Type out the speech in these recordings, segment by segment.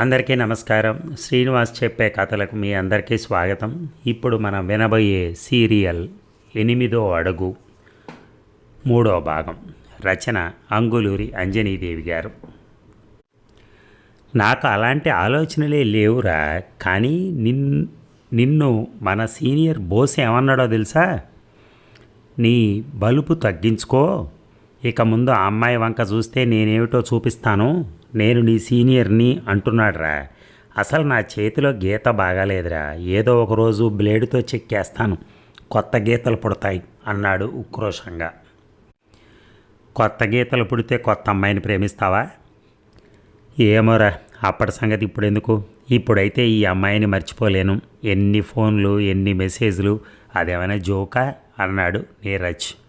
అందరికీ నమస్కారం. శ్రీనివాస్ చెప్పే కథలకు మీ అందరికీ స్వాగతం. ఇప్పుడు మనం వినబోయే సీరియల్ ఎనిమిదో అడుగు మూడో భాగం. రచన అంగులూరి అంజనీదేవి గారు. నాకు అలాంటి ఆలోచనలే లేవురా కానీ నిన్ నిన్ను మన సీనియర్ బోస్ ఏమన్నాడో తెలుసా? నీ బలుపు తగ్గించుకో ఇక ముందు ఆ అమ్మాయి వంక చూస్తే నేనేమిటో చూపిస్తాను. నేను నీ సీనియర్ని అంటున్నాడురా. అసలు నా చేతిలో గీత బాగాలేదురా. ఏదో ఒక రోజు బ్లేడుతో చెక్కేస్తాను కొత్త గీతలు పుడతాయి అన్నాడు ఉక్రోషంగా. కొత్త గీతలు పుడితే కొత్త అమ్మాయిని ప్రేమిస్తావా? ఏమోరా అప్పటి సంగతి ఇప్పుడెందుకు? ఇప్పుడైతే ఈ అమ్మాయిని మర్చిపోలేను. ఎన్ని ఫోన్లు ఎన్ని మెసేజ్లు అదేమైనా జోకా? అన్నాడు నీరజ్.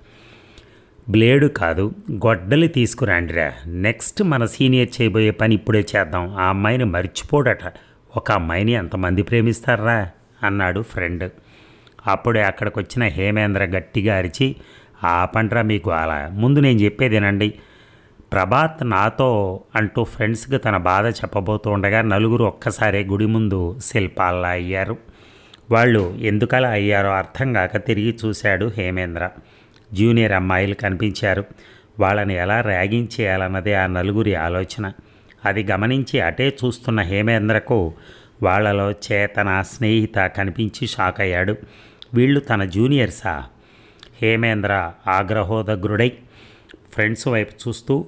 బ్లేడు కాదు గొడ్డలి తీసుకురాండిరా. నెక్స్ట్ మన సీనియర్ చేయబోయే పని ఇప్పుడే చేద్దాం. ఆ అమ్మాయిని మర్చిపోడట. ఒక అమ్మాయిని ఎంతమంది ప్రేమిస్తారా? అన్నాడు ఫ్రెండ్. అప్పుడే అక్కడికి వచ్చిన హేమేంద్ర గట్టిగా అరిచి ఆ పంటరా మీకు అలా. ముందు నేను చెప్పేదేనండి ప్రభాత్ నాతో అంటూ ఫ్రెండ్స్కి తన బాధ చెప్పబోతుండగా నలుగురు ఒక్కసారే గుడి ముందు శిల్పాల్లా అయ్యారు. వాళ్ళు ఎందుకలా అయ్యారో అర్థం కాక తిరిగి చూశాడు హేమేంద్ర. జూనియర్ అమ్మాయిలు కనిపించారు. వాళ్ళని ఎలా ర్యాగింగ్ చేయాలన్నదే ఆ నలుగురి ఆలోచన. అది గమనించి అటే చూస్తున్న హేమేంద్రకు వాళ్ళలో చేతన స్నేహిత కనిపించి షాక్ అయ్యాడు. వీళ్ళు తన జూనియర్సా హేమేంద్ర ఆగ్రహోదగ్రుడై ఫ్రెండ్స్ వైపు చూస్తూ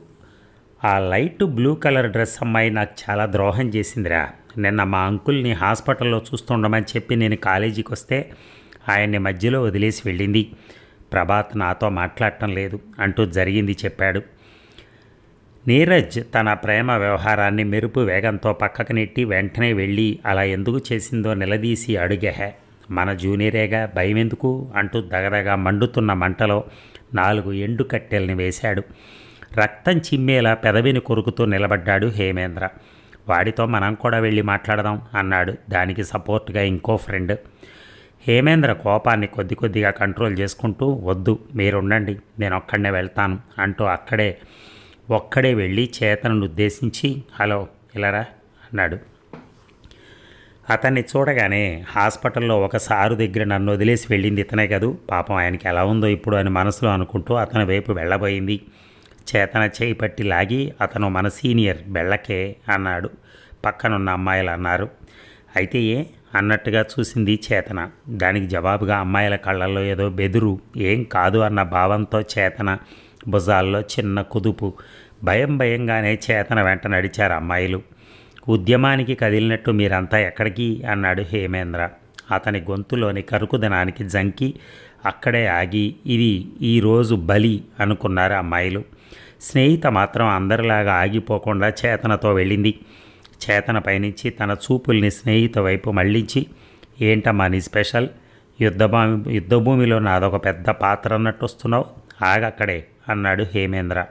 ఆ లైట్ బ్లూ కలర్ డ్రెస్ అమ్మాయి నాకు చాలా ద్రోహం చేసిందిరా. నిన్న మా అంకుల్ని హాస్పిటల్లో చూస్తుండమని చెప్పి నేను కాలేజీకి వస్తే ఆయన్ని మధ్యలో వదిలేసి వెళ్ళింది. ప్రభాత్ నాతో మాట్లాడటం లేదు అంటూ జరిగింది చెప్పాడు. నీరజ్ తన ప్రేమ వ్యవహారాన్ని మెరుపు వేగంతో పక్కకు నెట్టి వెంటనే వెళ్ళి అలా ఎందుకు చేసిందో నిలదీసి అడుగెహ మన జూనియరేగా భయం ఎందుకు అంటూ దగదగా మండుతున్న మంటలో నాలుగు ఎండు కట్టెల్ని వేశాడు. రక్తం చిమ్మేలా పెదవిని కొరుకుతూ నిలబడ్డాడు హేమేంద్ర. వాడితో మనం కూడా వెళ్ళి మాట్లాడదాం అన్నాడు. దానికి సపోర్ట్గా ఇంకో ఫ్రెండ్. హేమేంద్ర కోపాన్ని కొద్ది కొద్దిగా కంట్రోల్ చేసుకుంటూ వద్దు మీరుండండి నేను ఒక్కడనే వెళ్తాను అంటూ అక్కడే ఒక్కడే వెళ్ళి చేతనను ఉద్దేశించి హలో ఇలారా? అన్నాడు. అతన్ని చూడగానే హాస్పిటల్లో ఒక సారు దగ్గర నన్ను వదిలేసి వెళ్ళింది ఇతనే కదూ? పాపం ఆయనకి ఎలా ఉందో ఇప్పుడు అని మనసులో అనుకుంటూ అతని వైపు వెళ్ళబోయింది. చేతన చేయి పట్టి లాగి అతను మన సీనియర్ బెళ్ళకే అన్నాడు. పక్కనున్న అమ్మాయిలు అన్నారు. అయితే ఏ అన్నట్టుగా చూసింది చేతన. దానికి జవాబుగా అమ్మాయిల కళ్ళల్లో ఏదో బెదురు ఏం కాదు అన్న భావంతో చేతన భుజాల్లో చిన్న కుదుపు. భయం భయంగానే చేతన వెంట నడిచారు అమ్మాయిలు. ఉద్యమానికి కదిలినట్టు మీరంతా ఎక్కడికి? అన్నాడు హేమేంద్ర. అతని గొంతులోని కరుకుదనానికి జంకి అక్కడే ఆగి ఇది ఈరోజు బలి అనుకున్నారు అమ్మాయిలు. స్నేహిత మాత్రం అందరిలాగా ఆగిపోకుండా చేతనతో వెళ్ళింది. చేతన పయనించి తన చూపుల్ని స్నేహిత వైపు మళ్ళించి ఏంటమ్మా నీ స్పెషల్? యుద్ధభూమి యుద్ధభూమిలో నాదొక పెద్ద పాత్ర అన్నట్టు వస్తున్నావు ఆగక్కడే అన్నాడు హేమేంద్ర.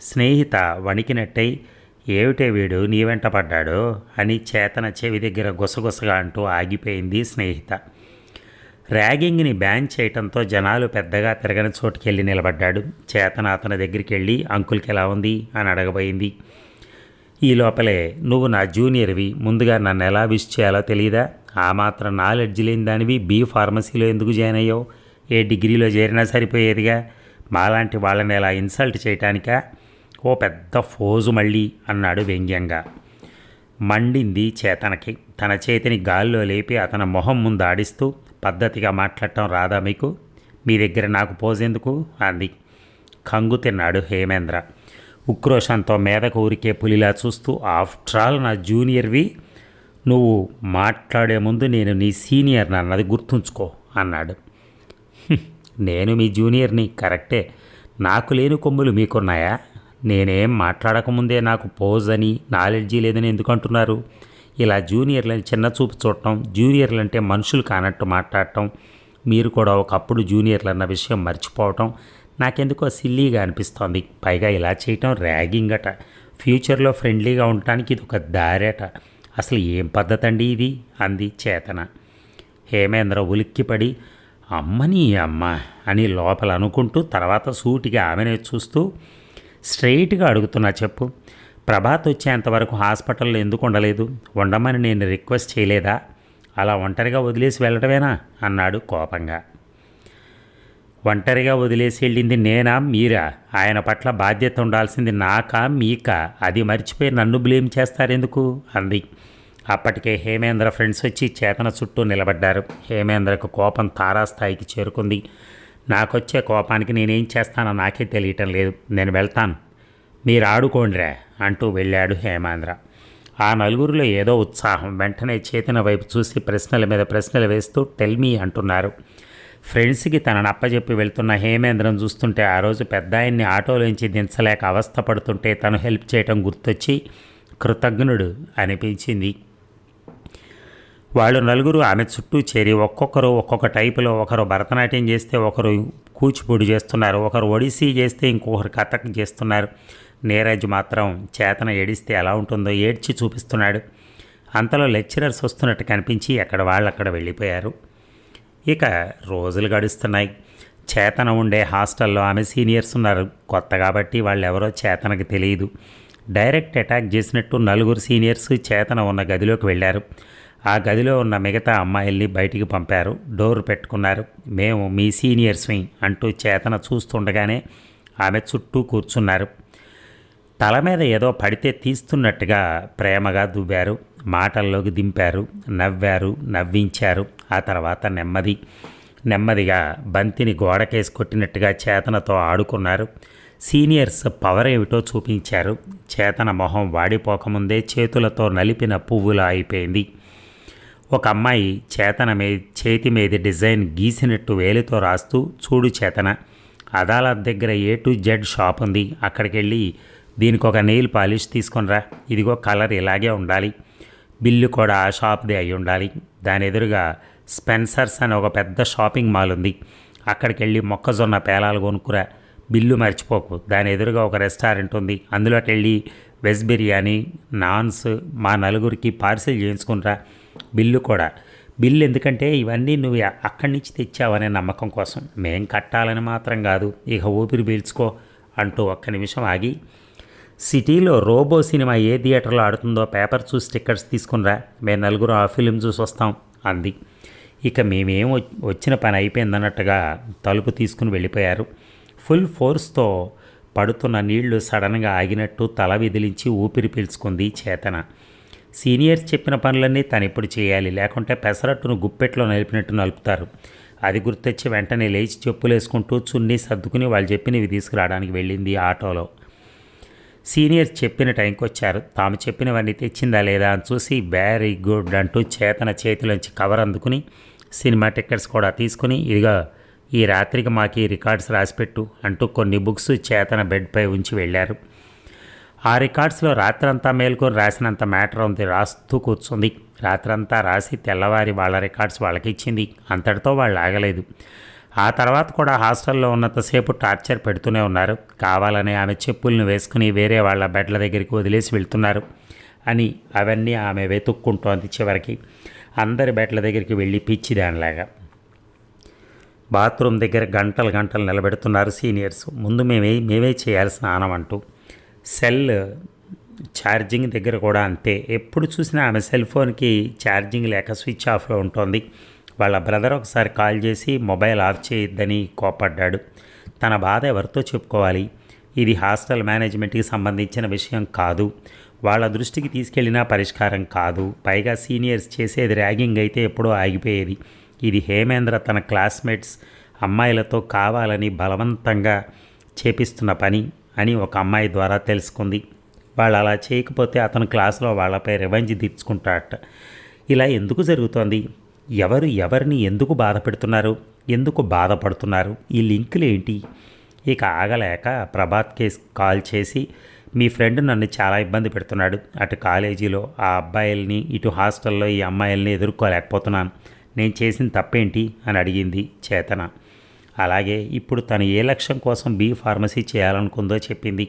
స్నేహిత వణికినట్టయి ఏమిటే వీడు? నీ వెంట పడ్డాడు? అని చేతన చెవి దగ్గర గుసగుసగా అంటూ ఆగిపోయింది స్నేహిత. ర్యాగింగ్ని బ్యాన్ చేయటంతో జనాలు పెద్దగా తిరగని చోటుకెళ్ళి నిలబడ్డాడు. చేతన అతని దగ్గరికి వెళ్ళి అంకుల్కి ఎలా ఉంది? అని అడగబోయింది. ఈ లోపలే నువ్వు నా జూనియర్వి. ముందుగా నన్ను ఎలా విష్ చేయాలో తెలియదా ఆ మాత్రం నాలెడ్జ్ లేని దానివి. బీ ఫార్మసీలో ఎందుకు జాయిన్ అయ్యావు? ఏ డిగ్రీలో చేరినా సరిపోయేదిగా? మాలాంటి వాళ్ళని ఎలా ఇన్సల్ట్ చేయటానికా? ఓ పెద్ద ఫోజు మళ్ళీ అన్నాడు వ్యంగ్యంగా. మండింది చేతనకి. తన చేతిని గాల్లో లేపి అతని మొహం ముందు ఆడిస్తూ పద్ధతిగా మాట్లాడటం రాదా మీకు? మీ దగ్గర నాకు పోజెందుకు? అంది. కంగు తిన్నాడు హేమేంద్ర. ఉక్రోషంతో మీదకు ఊరికే పులిలా చూస్తూ ఆఫ్టర్ ఆల్ నా జూనియర్వి నువ్వు మాట్లాడే ముందు నేను నీ సీనియర్ అన్నది గుర్తుంచుకో అన్నాడు. నేను మీ జూనియర్ని కరెక్టే. నాకు లేని కొమ్ములు మీకున్నాయా? నేనేం మాట్లాడకముందే నాకు పోజ్ అని నాలెడ్జీ లేదని ఎందుకు అంటున్నారు? ఇలా జూనియర్లని చిన్న చూపు చూడటం జూనియర్లు అంటే మనుషులు కానట్టు మాట్లాడటం మీరు కూడా ఒకప్పుడు జూనియర్లు అన్న విషయం మర్చిపోవటం నాకెందుకో సిల్లీగా అనిపిస్తోంది. పైగా ఇలా చేయటం ర్యాగింగ్ అట ఫ్యూచర్లో ఫ్రెండ్లీగా ఉండటానికి ఇది ఒక దారేట. అసలు ఏం పద్ధతి అండి ఇది? అంది చేతన. హేమేంద్ర ఉలిక్కిపడి అమ్మని అమ్మ అని లోపల అనుకుంటూ తర్వాత సూటిగా ఆమెనే చూస్తూ స్ట్రైట్గా అడుగుతున్నా చెప్పు. ప్రభాత్ వచ్చేంతవరకు హాస్పిటల్లో ఎందుకు ఉండలేదు? ఉండమని నేను రిక్వెస్ట్ చేయలేదా? అలా ఒంటరిగా వదిలేసి వెళ్ళడమేనా అన్నాడు కోపంగా. ఒంటరిగా వదిలేసి వెళ్ళింది నేనా? మీరా? ఆయన పట్ల బాధ్యత ఉండాల్సింది నాకా? మీకా? అది మర్చిపోయి నన్ను బ్లేమ్ చేస్తారెందుకు? అంది. అప్పటికే హేమేంద్ర ఫ్రెండ్స్ వచ్చి చేతన చుట్టూ నిలబడ్డారు. హేమేంద్రకు కోపం తారాస్థాయికి చేరుకుంది. నాకొచ్చే కోపానికి నేనేం చేస్తానో నాకే తెలియటం లేదు. నేను వెళ్తాను. మీరు ఆడుకోండిరా అంటూ వెళ్ళాడు హేమేంద్ర ఆ నలుగురిలో ఏదో ఉత్సాహం. వెంటనే చేతన వైపు చూసి ప్రశ్నల మీద ప్రశ్నలు వేస్తూ టెల్మీ అంటున్నారు. ఫ్రెండ్స్కి తనను అప్పచెప్పి వెళ్తున్న హేమేంద్రం చూస్తుంటే ఆ రోజు పెద్ద ఆయన్ని ఆటోలోంచి దించలేక అవస్థ పడుతుంటే తను హెల్ప్ చేయటం గుర్తొచ్చి కృతజ్ఞుడు అనిపించింది వాళ్ళు నలుగురు ఆమె చుట్టూ చేరి ఒక్కొక్కరు ఒక్కొక్క టైపులో ఒకరు భరతనాట్యం చేస్తే ఒకరు కూచిపూడి చేస్తున్నారు ఒకరు ఒడిస్సీ చేస్తే ఇంకొకరు కథక్ చేస్తున్నారు. నీరజ్ మాత్రం చేతన ఏడిస్తే ఎలా ఉంటుందో ఏడ్చి చూపిస్తున్నాడు. అంతలో లెక్చరర్స్ వస్తున్నట్టు కనిపించి అక్కడ వాళ్ళు అక్కడ వెళ్ళిపోయారు. ఇక రోజులు గడుస్తున్నాయి. చేతన ఉండే హాస్టల్లో ఆమె సీనియర్స్ ఉన్నారు. కొత్త కాబట్టి వాళ్ళు ఎవరో చేతనకి తెలియదు. డైరెక్ట్ అటాక్ చేసినట్టు నలుగురు సీనియర్స్ చేతన ఉన్న గదిలోకి వెళ్ళారు. ఆ గదిలో ఉన్న మిగతా అమ్మాయిల్ని బయటికి పంపారు. డోర్ పెట్టుకున్నారు. మేము మీ సీనియర్స్వి అంటూ చేతన చూస్తుండగానే ఆమె చుట్టూ కూర్చున్నారు. తల మీద ఏదో పడితే తీస్తున్నట్టుగా ప్రేమగా దువ్వారు. మాటల్లోకి దింపారు నవ్వారు నవ్వించారు. ఆ తర్వాత నెమ్మది నెమ్మదిగా బంతిని గోడకేసి కొట్టినట్టుగా చేతనతో ఆడుకున్నారు. సీనియర్స్ పవర్ ఏమిటో చూపించారు. చేతన మొహం వాడిపోకముందే చేతులతో నలిపిన పువ్వులా అయిపోయింది. ఒక అమ్మాయి చేతన మీ చేతి మీద డిజైన్ గీసినట్టు వేలితో రాస్తూ చూడు చేతన అదాలత్ దగ్గర ఏ టు జెడ్ షాప్ ఉంది అక్కడికి వెళ్ళి దీనికి ఒక నెయిల్ పాలిష్ తీసుకొనిరా. ఇదిగో కలర్ ఇలాగే ఉండాలి. బిల్లు కూడా ఆ షాప్దే అయి ఉండాలి. దాని ఎదురుగా స్పెన్సర్స్ అని ఒక పెద్ద షాపింగ్ మాల్ ఉంది. అక్కడికి వెళ్ళి మొక్కజొన్న పేలాలు కొనుక్కురా. బిల్లు మర్చిపోకు. దాని ఎదురుగా ఒక రెస్టారెంట్ ఉంది. అందులోకి వెళ్ళి వెజ్ బిర్యానీ నాన్స్ మా నలుగురికి పార్సిల్ చేయించుకునిరా. బిల్లు కూడా. బిల్లు ఎందుకంటే ఇవన్నీ నువ్వు అక్కడి నుంచి తెచ్చావనే నమ్మకం కోసం. మేం కట్టాలని మాత్రం కాదు. ఇక ఊపిరి పీల్చుకో అంటూ ఒక్క నిమిషం ఆగి సిటీలో రోబో సినిమా ఏ థియేటర్లో ఆడుతుందో పేపర్ చూసి టికెట్స్ తీసుకునిరా. మేము నలుగురు ఆ ఫిలిం చూసి వస్తాం అంది. ఇక మేమేం వచ్చిన పని అయిపోయిందన్నట్టుగా తలుపు తీసుకుని వెళ్ళిపోయారు. ఫుల్ ఫోర్స్తో పడుతున్న నీళ్ళు సడన్గా ఆగినట్టు తల విదిలించి ఊపిరి పీల్చుకుంది చేతన. సీనియర్స్ చెప్పిన పనులన్నీ తను ఇప్పుడు చేయాలి లేకుంటే పెసరట్టును గుప్పెట్లో నలిపినట్టు నలుపుతారు. అది గుర్తొచ్చి వెంటనే లేచి చెప్పులు వేసుకుంటూ చున్నీ సర్దుకుని వాళ్ళు చెప్పినవి తీసుకురావడానికి వెళ్ళింది ఆటోలో. సీనియర్స్ చెప్పిన టైంకి వచ్చారు. తాము చెప్పినవన్నీ తెచ్చిందా లేదా అని చూసి వెరీ గుడ్ అంటూ చేతన చేతిలోంచి కవర్ అందుకుని సినిమా టికెట్స్ కూడా తీసుకుని ఇదిగా ఈ రాత్రికి మాకు ఈ రికార్డ్స్ రాసిపెట్టు అంటూ కొన్ని బుక్స్ చేతన బెడ్పై ఉంచి వెళ్ళారు. ఆ రికార్డ్స్లో రాత్రంతా మేల్కొని రాసినంత మ్యాటర్ ఉంది రాస్తూ కూర్చుంది. రాత్రంతా రాసి తెల్లవారి వాళ్ళ రికార్డ్స్ వాళ్ళకి ఇచ్చింది అంతటితో వాళ్ళు ఆగలేదు. ఆ తర్వాత కూడా హాస్టల్లో ఉన్నంతసేపు టార్చర్ పెడుతూనే ఉన్నారు. కావాలని ఆమె చెప్పుల్ని వేసుకుని వేరే వాళ్ళ బెడ్ల దగ్గరికి వదిలేసి వెళ్తున్నారు అని అవన్నీ ఆమె వెతుక్కుంటోంది చివరికి. అందరి బెడ్ల దగ్గరికి వెళ్ళి పిచ్చి దానిలాగా. బాత్రూమ్ దగ్గర గంటలు గంటలు నిలబెడుతున్నారు సీనియర్స్. ముందు మేమే మేమే చేయాలి స్నానం అంటూ. సెల్ ఛార్జింగ్ దగ్గర కూడా అంతే. ఎప్పుడు చూసినా ఆమె సెల్ ఫోన్కి ఛార్జింగ్ లేక స్విచ్ ఆఫ్లో ఉంటుంది. వాళ్ళ బ్రదర్ ఒకసారి కాల్ చేసి మొబైల్ ఆఫ్ చేయొద్దని కోపడ్డాడు తన బాధ ఎవరితో చెప్పుకోవాలి? ఇది హాస్టల్ మేనేజ్మెంట్కి సంబంధించిన విషయం కాదు. వాళ్ళ దృష్టికి తీసుకెళ్ళినా పరిష్కారం కాదు. పైగా సీనియర్స్ చేసేది ర్యాగింగ్ అయితే ఎప్పుడో ఆగిపోయేది. ఇది హేమేంద్ర తన క్లాస్మేట్స్ అమ్మాయిలతో కావాలని బలవంతంగా చేపిస్తున్న పని అని ఒక అమ్మాయి ద్వారా తెలుసుకుంది. వాళ్ళు అలా చేయకపోతే అతను క్లాసులో వాళ్ళపై రివెంజ్ తీర్చుకుంటాడట. ఇలా ఎందుకు జరుగుతోంది? ఎవరు ఎవరిని ఎందుకు బాధ పెడుతున్నారు ఎందుకు బాధపడుతున్నారు? ఈ లింకులు ఏంటి ఇక ఆగలేక ప్రభాత్ కేస్ కాల్ చేసి మీ ఫ్రెండ్ నన్ను చాలా ఇబ్బంది పెడుతున్నాడు. అటు కాలేజీలో ఆ అబ్బాయిల్ని ఇటు హాస్టల్లో ఈ అమ్మాయిల్ని ఎదుర్కోలేకపోతున్నాను. నేను చేసిన తప్పేంటి? అని అడిగింది చేతన. అలాగే ఇప్పుడు తను ఏ లక్ష్యం కోసం బీ ఫార్మసీ చేయాలనుకుందో చెప్పింది.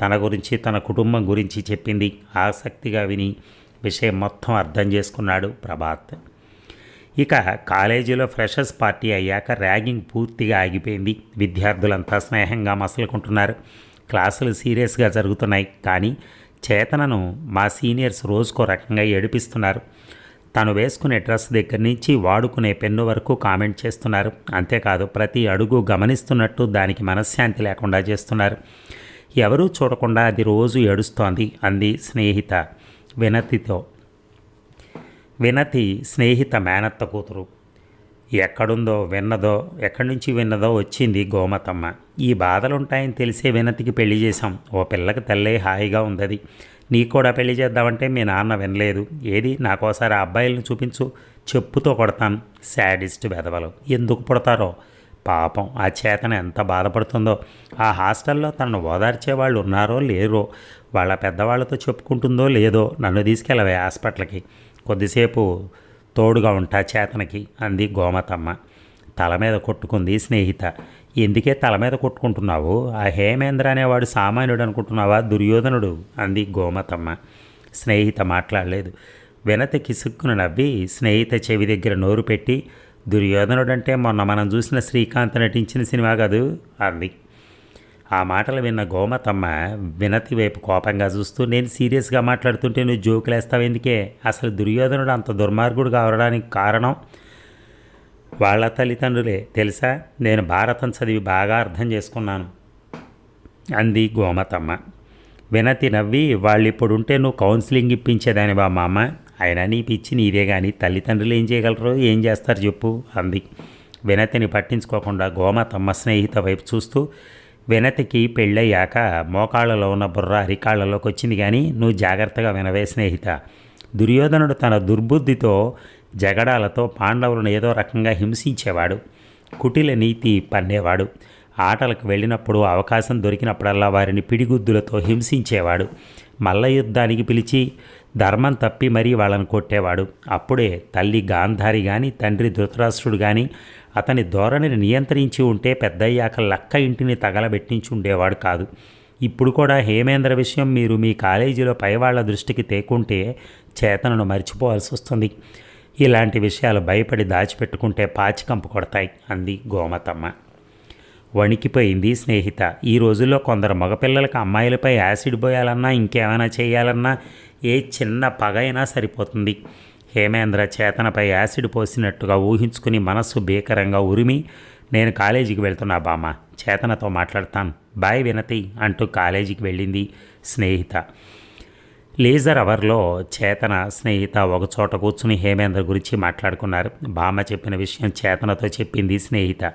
తన గురించి తన కుటుంబం గురించి చెప్పింది. ఆసక్తిగా విని విషయం మొత్తం అర్థం చేసుకున్నాడు ప్రభాత్. ఇక కాలేజీలో ఫ్రెషర్స్ పార్టీ అయ్యాక ర్యాగింగ్ పూర్తిగా ఆగిపోయింది. విద్యార్థులంతా స్నేహంగా మసలుకుంటున్నారు. క్లాసులు సీరియస్గా జరుగుతున్నాయి. కానీ చేతనను మా సీనియర్స్ రోజుకో రకంగా ఏడిపిస్తున్నారు. తను వేసుకునే డ్రెస్ దగ్గర నుంచి వాడుకునే పెన్ను వరకు కామెంట్ చేస్తున్నారు. అంతేకాదు ప్రతి అడుగు గమనిస్తున్నట్టు దానికి మనశ్శాంతి లేకుండా చేస్తున్నారు. ఎవరూ చూడకుండా అది రోజు ఏడుస్తోంది అంది స్నేహిత వినతితో. వినతి స్నేహిత మేనత్త కూతురు. ఎక్కడుందో విన్నదో ఎక్కడి నుంచి విన్నదో వచ్చింది గోమతమ్మ. ఈ బాధలుంటాయని తెలిసే వినతికి పెళ్ళి చేశాం. ఓ పిల్లకి తెల్లే హాయిగా ఉందది. నీ కూడా పెళ్ళి చేద్దామంటే మీ నాన్న వినలేదు. ఏది? నాకోసారి ఆ అబ్బాయిలను చూపించు. చెప్పుతో కొడతాను. శాడిస్ట్ వెధవలు. ఎందుకు పుడతారో? పాపం ఆ చేతన ఎంత బాధపడుతుందో. ఆ హాస్టల్లో తనను ఓదార్చే వాళ్ళు ఉన్నారో లేరో వాళ్ళ పెద్దవాళ్ళతో చెప్పుకుంటుందో లేదో నన్ను తీసుకెళ్ళవే హాస్పిటల్కి. కొద్దిసేపు తోడుగా ఉంటా చేతనకి అంది గోమతమ్మ. తల మీద కొట్టుకుంది స్నేహిత. ఎందుకే తల మీద కొట్టుకుంటున్నావు? ఆ హేమేంద్ర అనేవాడు సామాన్యుడు అనుకుంటున్నావా? దుర్యోధనుడు అంది గోమతమ్మ. స్నేహిత మాట్లాడలేదు. వినతి కిసుక్కును నవ్వి స్నేహిత చెవి దగ్గర నోరు పెట్టి దుర్యోధనుడంటే మొన్న మనం చూసిన శ్రీకాంత్ నటించిన సినిమా కాదు? అంది. ఆ మాటలు విన్న గోమతమ్మ వినతి వైపు కోపంగా చూస్తూ నేను సీరియస్గా మాట్లాడుతుంటే నువ్వు జోకులేస్తావు ఎందుకే? అసలు దుర్యోధనుడు అంత దుర్మార్గుడు కావడానికి కారణం? వాళ్ళ తల్లిదండ్రులే. తెలుసా? నేను భారతం చదివి బాగా అర్థం చేసుకున్నాను. అంది గోమతమ్మ. వినతి నవ్వి వాళ్ళు ఇప్పుడు ఉంటే నువ్వు కౌన్సిలింగ్ ఇప్పించేదాని బా మా అమ్మ అయినా నీ పిచ్చి నీదే కానీ తల్లిదండ్రులు ఏం చేయగలరు? ఏం చేస్తారు చెప్పు అంది. వినతిని పట్టించుకోకుండా గోమతమ్మ స్నేహిత వైపు చూస్తూ వినతికి పెళ్ళయ్యాక మోకాళ్ళలో ఉన్న బుర్ర అరికాళ్ళలోకి వచ్చింది కానీ నువ్వు జాగ్రత్తగా వినవే స్నేహిత. దుర్యోధనుడు తన దుర్బుద్ధితో జగడాలతో పాండవులను ఏదో రకంగా హింసించేవాడు. కుటిల నీతి పన్నేవాడు. ఆటలకు వెళ్ళినప్పుడు అవకాశం దొరికినప్పుడల్లా వారిని పిడిగుద్దులతో హింసించేవాడు. మల్ల యుద్ధానికి పిలిచి ధర్మం తప్పి మరీ వాళ్ళని కొట్టేవాడు. అప్పుడే తల్లి గాంధారి కానీ తండ్రి ధృతరాష్ట్రుడు కానీ అతని ధోరణిని నియంత్రించి ఉంటే పెద్దయ్యాక లక్క ఇంటిని తగలబెట్టించి ఉండేవాడు కాదు. ఇప్పుడు కూడా హేమేంద్ర విషయం మీరు మీ కాలేజీలో పైవాళ్ళ దృష్టికి తేకుంటే చేతనను మర్చిపోవాల్సి వస్తుంది. ఇలాంటి విషయాలు భయపడి దాచిపెట్టుకుంటే పాచికంపు కొడతాయి అంది గోమతమ్మ. వణికిపోయింది స్నేహిత. ఈ రోజుల్లో కొందరు మగపిల్లలకు అమ్మాయిలపై యాసిడ్ పోయాలన్నా ఇంకేమైనా చేయాలన్నా ఏ చిన్న పగ అయినా సరిపోతుంది. హేమేంద్ర చేతనపై యాసిడ్ పోసినట్టుగా ఊహించుకుని మనస్సు భీకరంగా ఉరిమి నేను కాలేజీకి వెళ్తున్నా బామ్మ చేతనతో మాట్లాడతాను. బాయ్ వినతి అంటూ కాలేజీకి వెళ్ళింది స్నేహిత. లేజర్ అవర్లో చేతన స్నేహిత ఒక చోట కూర్చుని హేమేంద్ర గురించి మాట్లాడుకున్నారు. బామ్మ చెప్పిన విషయం చేతనతో చెప్పింది స్నేహిత.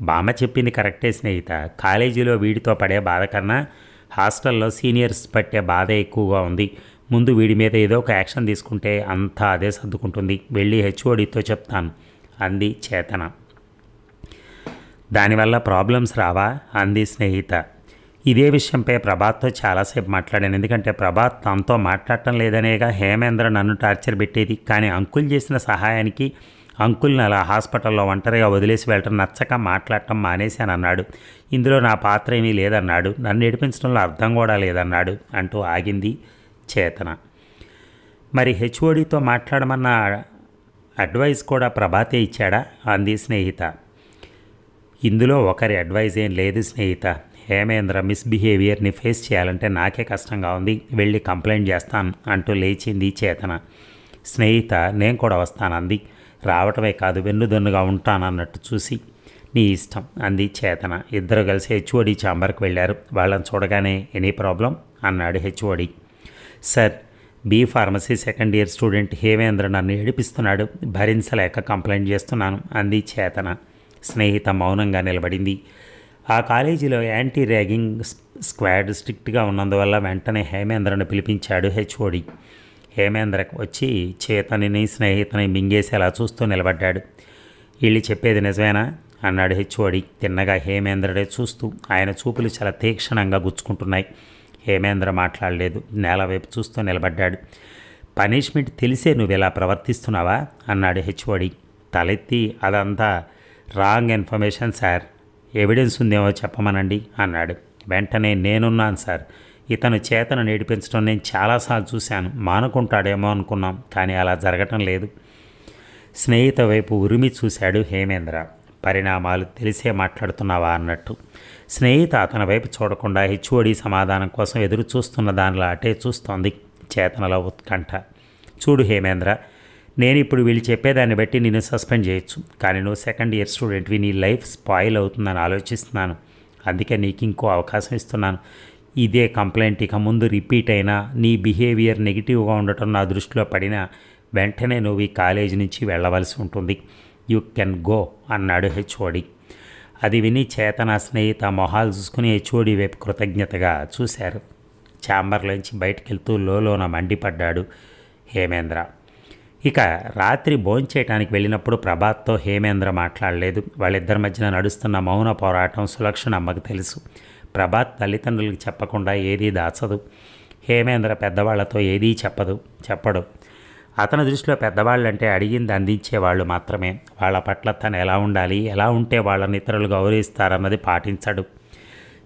బామ్మ చెప్పింది కరెక్టే స్నేహిత. కాలేజీలో వీడితో పడే బాధ కన్నా హాస్టల్లో సీనియర్స్ పట్టే బాధ ఎక్కువగా ఉంది. ముందు వీడి మీద ఏదో ఒక యాక్షన్ తీసుకుంటే అంతా అదే సర్దుకుంటుంది. వెళ్ళి హెచ్ఓడితో చెప్తాను అంది చేతన. దానివల్ల ప్రాబ్లమ్స్ రావా? అంది స్నేహిత. ఇదే విషయంపై ప్రభాత్తో చాలాసేపు మాట్లాడాను. ఎందుకంటే ప్రభాత్ తనతో మాట్లాడటం లేదనేగా హేమేంద్ర నన్ను టార్చర్ పెట్టేది. కానీ అంకుల్ చేసిన సహాయానికి అంకుల్ని అలా హాస్పిటల్లో ఒంటరిగా వదిలేసి వెళ్ళటం నచ్చక మాట్లాడటం మానేశాను అన్నాడు ఇందులో నా పాత్ర ఏమీ లేదన్నాడు. నన్ను ఏడిపించడంలో అర్థం కూడా లేదన్నాడు అంటూ ఆగింది చేతన. మరి హెచ్ఓడితో మాట్లాడమన్న అడ్వైస్ కూడా ప్రభాతే ఇచ్చాడా? అంది స్నేహిత. ఇందులో ఒకరి అడ్వైజ్ ఏం లేదు స్నేహిత. హేమేంద్ర మిస్బిహేవియర్ని ఫేస్ చేయాలంటే నాకే కష్టంగా ఉంది. వెళ్ళి కంప్లైంట్ చేస్తాను అంటూ లేచింది చేతన. స్నేహిత నేను కూడా వస్తాను అంది రావటమే కాదు వెన్నుదన్నుగా ఉంటానన్నట్టు చూసి నీ ఇష్టం అంది చేతన. ఇద్దరు కలిసి హెచ్ఓడి ఛాంబర్కి వెళ్ళారు. వాళ్ళని చూడగానే ఎనీ ప్రాబ్లం అన్నాడు HOD. Sir B pharmacy second year student Hemendra నన్ను ఏడిపిస్తున్నాడు. భరించలేక కంప్లైంట్ చేస్తున్నాను అంది చేతన. స్నేహిత మౌనంగా నిలబడింది. ఆ కాలేజీలో యాంటీ ర్యాగింగ్ స్క్వాడ్ స్ట్రిక్ట్గా ఉన్నందువల్ల వెంటనే హేమేంద్రను పిలిపించాడు హెచ్ఓడి. హేమేంద్ర వచ్చి చేతనిని స్నేహితుని మింగేసేలా చూస్తూ నిలబడ్డాడు. వీళ్ళు చెప్పేది నిజమేనా? అన్నాడు హెచ్ఓడి తిన్నగా హేమేంద్రుడే చూస్తూ ఆయన చూపులు చాలా తీక్షణంగా గుచ్చుకుంటున్నాయి. హేమేంద్ర మాట్లాడలేదు. నేల వైపు చూస్తూ నిలబడ్డాడు. పనిష్మెంట్ తెలిసే నువ్వు ఇలా ప్రవర్తిస్తున్నావా? అన్నాడు హెచ్ఓడి తలెత్తి అదంతా రాంగ్ ఇన్ఫర్మేషన్ సార్. ఎవిడెన్స్ ఉందేమో చెప్పమనండి అన్నాడు. వెంటనే నేనున్నాను సార్. ఇతను చేతను నేడిపించడం నేను చాలాసార్లు చూశాను. మానుకుంటాడేమో అనుకున్నాం కానీ అలా జరగటం లేదు. స్నేహిత వైపు ఉరిమి చూశాడు హేమేంద్ర. పరిణామాలు తెలిసే మాట్లాడుతున్నావా అన్నట్టు. స్నేహిత అతని వైపు చూడకుండా హెచ్ఓడి సమాధానం కోసం ఎదురు చూస్తున్న దానిలో అటే చూస్తోంది చేతనలో ఉత్కంఠ. చూడు హేమేంద్ర నేను ఇప్పుడు వీళ్ళు చెప్పేదాన్ని బట్టి నిన్ను సస్పెండ్ చేయొచ్చు కానీ నువ్వు సెకండ్ ఇయర్ స్టూడెంట్వి నీ లైఫ్ స్పాయిల్ అవుతుందని ఆలోచిస్తున్నాను. అందుకే నీకు ఇంకో అవకాశం ఇస్తున్నాను. ఇదే కంప్లైంట్ ఇక ముందు రిపీట్ అయినా నీ బిహేవియర్ నెగిటివ్గా ఉండటం నా దృష్టిలో పడినా వెంటనే నువ్వు ఈ కాలేజీ నుంచి వెళ్ళవలసి ఉంటుంది. యూ కెన్ గో అన్నాడు హెచ్ఓడి. అది విని చేతన స్నేహిత మొహాలు చూసుకుని హెచ్ఓడి వైపు కృతజ్ఞతగా చూశారు. ఛాంబర్లోంచి బయటకెళ్తూ లోన లోలోన మండిపడ్డాడు హేమేంద్ర. ఇక రాత్రి భోంచేయటానికి వెళ్ళినప్పుడు ప్రభాత్తో హేమేంద్ర మాట్లాడలేదు. వాళ్ళిద్దరి మధ్యన నడుస్తున్న మౌన పోరాటం సులక్షణ అమ్మకు తెలుసు. ప్రభాత్ తల్లిదండ్రులకు చెప్పకుండా ఏదీ దాచదు. హేమేంద్ర పెద్దవాళ్ళతో ఏదీ చెప్పదు చెప్పడు. అతని దృష్టిలో పెద్దవాళ్ళంటే అడిగింది అందించేవాళ్ళు మాత్రమే. వాళ్ళ పట్ల తను ఎలా ఉండాలి ఎలా ఉంటే వాళ్ళని ఇతరులు గౌరవిస్తారన్నది పాటించడు.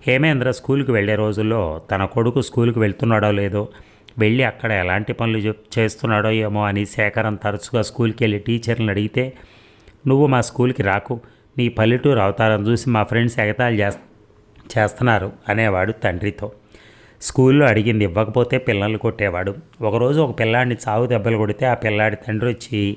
హేమేంద్ర స్కూల్కి వెళ్ళే రోజుల్లో తన కొడుకు స్కూల్కి వెళ్తున్నాడో లేదో వెళ్ళి అక్కడ ఎలాంటి పనులు చేస్తున్నాడో ఏమో అని శేఖరం తరచుగా స్కూల్కి వెళ్ళి టీచర్ని అడిగితే నువ్వు మా స్కూల్కి రాకు నీ పల్లెటూరు అవతారం చూసి మా ఫ్రెండ్స్ ఎగతాలు చేస్తా చేస్తున్నారు అనేవాడు తండ్రితో. స్కూల్లో అడిగింది ఇవ్వకపోతే పిల్లల్ని కొట్టేవాడు. ఒకరోజు ఒక పిల్లాడిని చావు దెబ్బలు కొడితే ఆ పిల్లాడి తండ్రి వచ్చి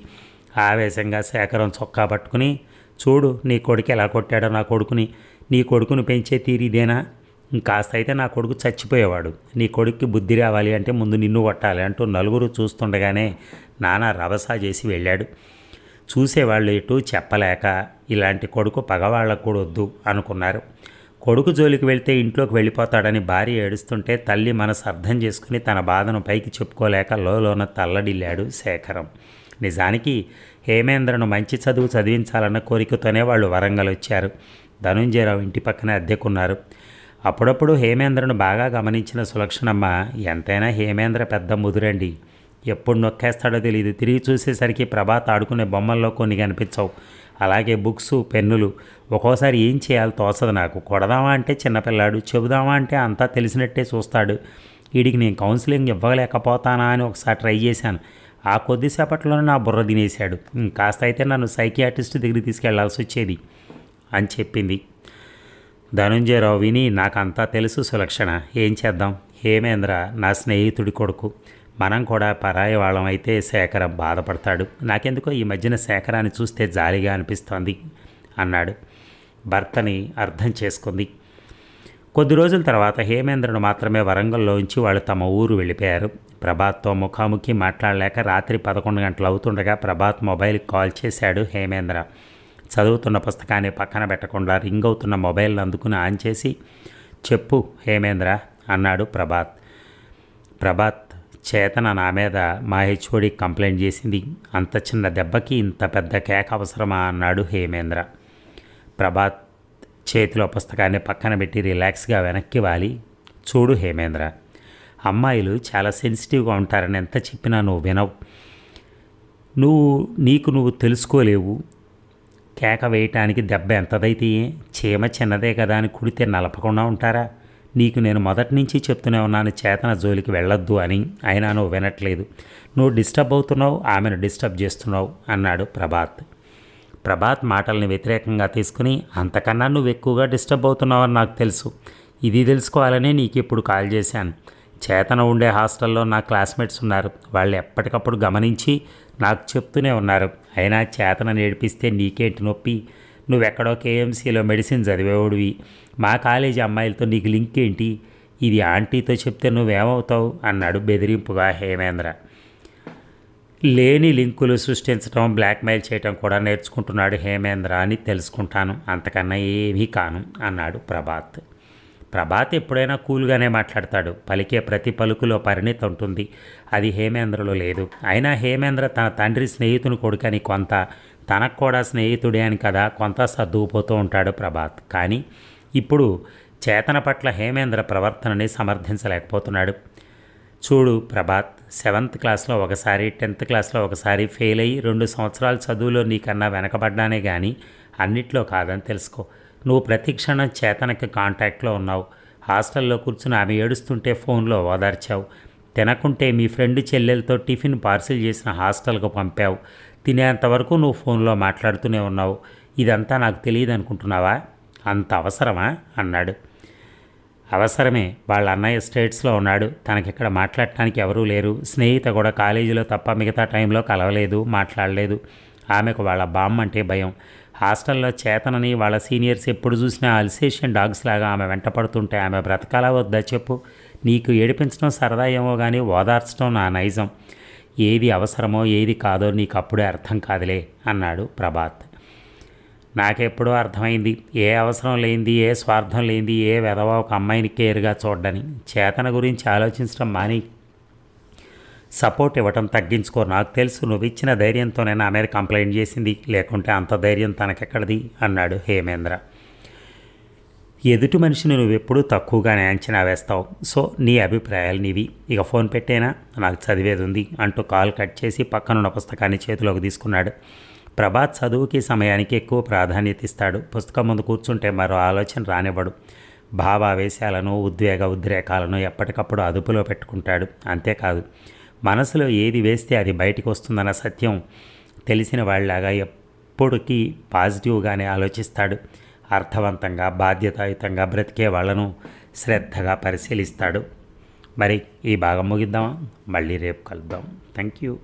ఆవేశంగా సేకరం చొక్కా పట్టుకుని చూడు నీ కొడుకు ఎలా కొట్టాడో నా కొడుకుని నీ కొడుకుని పెంచే తీరిదేనా ఇంకాస్త అయితే నా కొడుకు చచ్చిపోయేవాడు. నీ కొడుక్కి బుద్ధి రావాలి అంటే ముందు నిన్ను కొట్టాలి అంటూ నలుగురు చూస్తుండగానే నానా రభసా చేసి వెళ్ళాడు. చూసేవాళ్ళు ఎటు చెప్పలేక ఇలాంటి కొడుకు పగవాళ్ళకు కూడా వద్దు అనుకున్నారు. కొడుకు జోలికి వెళ్తే ఇంట్లోకి వెళ్ళిపోతాడని భార్య ఏడుస్తుంటే తల్లి మనసు అర్థం చేసుకుని తన బాధను పైకి చెప్పుకోలేక లోలోన తల్లడిల్లాడు శేఖరం. నిజానికి హేమేంద్రను మంచి చదువు చదివించాలన్న కోరికతోనే వాళ్ళు వరంగల్ వచ్చారు. ధనుంజయరావు ఇంటి పక్కనే అద్దెకున్నారు. అప్పుడప్పుడు హేమేంద్రను బాగా గమనించిన సులక్షణమ్మ ఎంతైనా హేమేంద్ర పెద్ద ముదురండి. ఎప్పుడు నొక్కేస్తాడో తెలియదు తిరిగి చూసేసరికి ప్రభాత్ ఆడుకునే బొమ్మల్లో కొన్ని కనిపించవు. అలాగే బుక్స్ పెన్నులు. ఒక్కోసారి ఏం చేయాలో? తోచదు నాకు. కొడదామా అంటే చిన్నపిల్లాడు చెబుదామా అంటే అంతా తెలిసినట్టే చూస్తాడు. వీడికి నేను కౌన్సిలింగ్ ఇవ్వలేకపోతానా అని ఒకసారి ట్రై చేశాను. ఆ కొద్దిసేపట్లోనే నా బుర్ర తినేశాడు. కాస్త అయితే నన్ను సైకియాట్రిస్ట్ దగ్గరికి తీసుకెళ్ళాల్సి వచ్చేది అని చెప్పింది. ధనుంజయరావు విని నాకంతా తెలుసు సులక్షణ. ఏం చేద్దాం? హేమేంద్ర నా స్నేహితుడి కొడుకు. మనం కూడా పరాయి వాళ్ళం అయితే శేఖరం బాధపడతాడు. నాకెందుకో ఈ మధ్యన శేఖరాన్ని చూస్తే జాలిగా అనిపిస్తోంది అన్నాడు. భర్తని అర్థం చేసుకుంది. కొద్ది రోజుల తర్వాత హేమేంద్రను మాత్రమే వరంగల్లో ఉంచి వాళ్ళు తమ ఊరు వెళ్ళిపోయారు. ప్రభాత్తో ముఖాముఖి మాట్లాడలేక రాత్రి పదకొండు గంటలు అవుతుండగా ప్రభాత్ మొబైల్కి కాల్ చేశాడు హేమేంద్ర. చదువుతున్న పుస్తకాన్ని పక్కన పెట్టకుండా రింగ్ అవుతున్న మొబైల్ని అందుకుని ఆన్ చేసి చెప్పు హేమేంద్ర అన్నాడు ప్రభాత్. ప్రభాత్ చేతన నా మీద మా హెచ్ఓడి కంప్లైంట్ చేసింది. అంత చిన్న దెబ్బకి ఇంత పెద్ద కేక అవసరమా? అన్నాడు హేమేంద్ర. ప్రభాత్ చేతిలో పుస్తకాన్ని పక్కన పెట్టి రిలాక్స్గా వెనక్కి వాలి. చూడు హేమేంద్ర అమ్మాయిలు చాలా సెన్సిటివ్గా ఉంటారని ఎంత చెప్పినా నువ్వు వినవు. నువ్వు నీకు నువ్వు తెలుసుకోలేవు. కేక వేయటానికి దెబ్బ ఎంతదైతే చీమ చిన్నదే కదా అని కుడితే నలపకుండా ఉంటారా? నీకు నేను మొదటి నుంచి చెప్తూనే ఉన్నాను చేతన జోలికి వెళ్ళొద్దు అని. అయినా నువ్వు వినట్లేదు. నువ్వు డిస్టర్బ్ అవుతున్నావు ఆమెను డిస్టర్బ్ చేస్తున్నావు అన్నాడు ప్రభాత్. ప్రభాత్ మాటల్ని వ్యతిరేకంగా తీసుకుని అంతకన్నా నువ్వు ఎక్కువగా డిస్టర్బ్ అవుతున్నావని నాకు తెలుసు. ఇది తెలుసుకోవాలనే నీకు ఇప్పుడు కాల్ చేశాను. చేతన ఉండే హాస్టల్లో నా క్లాస్మేట్స్ ఉన్నారు. వాళ్ళు ఎప్పటికప్పుడు గమనించి నాకు చెప్తూనే ఉన్నారు. అయినా చేతన నేర్పిస్తే నీకేంటి నొప్పి? నువ్వెక్కడో కేఎంసీలో మెడిసిన్ చదివేవాడివి. మా కాలేజీ అమ్మాయిలతో నీకు లింక్ ఏంటి? ఇది ఆంటీతో చెప్తే నువ్వేమవుతావు? అన్నాడు బెదిరింపుగా హేమేంద్ర. లేని లింకులు సృష్టించడం బ్లాక్మెయిల్ చేయటం కూడా నేర్చుకుంటున్నాడు హేమేంద్ర అని తెలుసుకుంటాను. అంతకన్నా ఏమీ కాను అన్నాడు ప్రభాత్. ప్రభాత్ ఎప్పుడైనా కూల్గానే మాట్లాడతాడు. పలికే ప్రతి పలుకులో పరిణితి ఉంటుంది. అది హేమేంద్రలో లేదు. అయినా హేమేంద్ర తన తండ్రి స్నేహితుని కొడుకని కొంత తనకు కూడా స్నేహితుడే అని కదా కొంత సర్దుకుపోతూ ఉంటాడు ప్రభాత్. కానీ ఇప్పుడు చేతన పట్ల హేమేంద్ర ప్రవర్తనని సమర్థించలేకపోతున్నాడు. చూడు ప్రభాత్ సెవెంత్ క్లాస్లో ఒకసారి టెన్త్ క్లాస్లో ఒకసారి ఫెయిల్ అయ్యి రెండు సంవత్సరాల చదువులో నీకన్నా వెనకబడ్డానే కానీ అన్నిట్లో కాదని తెలుసుకో. నువ్వు ప్రతిక్షణం చేతనకి కాంటాక్ట్లో ఉన్నావు. హాస్టల్లో కూర్చుని ఆమె ఏడుస్తుంటే ఫోన్లో ఓదార్చావు. తినకుంటే మీ ఫ్రెండ్ చెల్లెలతో టిఫిన్ పార్సిల్ చేసిన హాస్టల్కు పంపావు. తినేంతవరకు నువ్వు ఫోన్లో మాట్లాడుతూనే ఉన్నావు. ఇదంతా నాకు తెలియదు అనుకుంటున్నావా అంత అవసరమా? అన్నాడు. అవసరమే. వాళ్ళ అన్నయ్య స్టేట్స్లో ఉన్నాడు. తనకిక్కడ మాట్లాడటానికి ఎవరూ లేరు. స్నేహిత కూడా కాలేజీలో తప్ప మిగతా టైంలో కలవలేదు మాట్లాడలేదు. ఆమెకు వాళ్ళ బామ్మ అంటే భయం. హాస్టల్లో చేతనని వాళ్ళ సీనియర్స్ ఎప్పుడు చూసినా అల్సేషియన్ డాగ్స్ లాగా ఆమె వెంట పడుతుంటే ఆమె బ్రతకాలా వద్దా చెప్పు? నీకు ఏడిపించడం సరదా ఏమో కానీ ఓదార్చడం నా నైజం. ఏది అవసరమో ఏది కాదో నీకు అప్పుడే అర్థం కాదులే అన్నాడు ప్రభాత్. నాకెప్పుడో అర్థమైంది. ఏ అవసరం లేనిది ఏ స్వార్థం లేనిది ఏ వెధవ ఒక అమ్మాయిని కేర్గా చూడడని. చేతన గురించి ఆలోచించడం మాని సపోర్ట్ ఇవ్వటం తగ్గించుకో నాకు తెలుసు నువ్వు ఇచ్చిన ధైర్యంతోనే నా మీద కంప్లైంట్ చేసింది లేకుంటే అంత ధైర్యం తనకెక్కడిది? అన్నాడు హేమేంద్ర. ఎదుటి మనిషిని నువ్వెప్పుడూ తక్కువగానే అంచనా వేస్తావు. సో నీ అభిప్రాయాలు నీవి. ఇక ఫోన్ పెట్టేనా? నాకు చదివేది ఉంది అంటూ కాల్ కట్ చేసి పక్కనున్న పుస్తకాన్ని చేతిలోకి తీసుకున్నాడు. ప్రభాత్ చదువుకి సమయానికి ఎక్కువ ప్రాధాన్యత ఇస్తాడు. పుస్తకం ముందు కూర్చుంటే మరో ఆలోచన రానివ్వడు. భావావేశాలను ఉద్వేగ ఉద్రేకాలను ఎప్పటికప్పుడు అదుపులో పెట్టుకుంటాడు. అంతేకాదు మనసులో ఏది వేస్తే అది బయటికి వస్తుందన్న సత్యం తెలిసిన వాళ్ళలాగా ఎప్పటికీ పాజిటివ్గానే ఆలోచిస్తాడు. అర్థవంతంగా బాధ్యతాయుతంగా బ్రతికే వాళ్ళను శ్రద్ధగా పరిశీలిస్తాడు. మరి ఈ భాగం ముగిద్దామా? మళ్ళీ రేపు కలుద్దాం. Thank you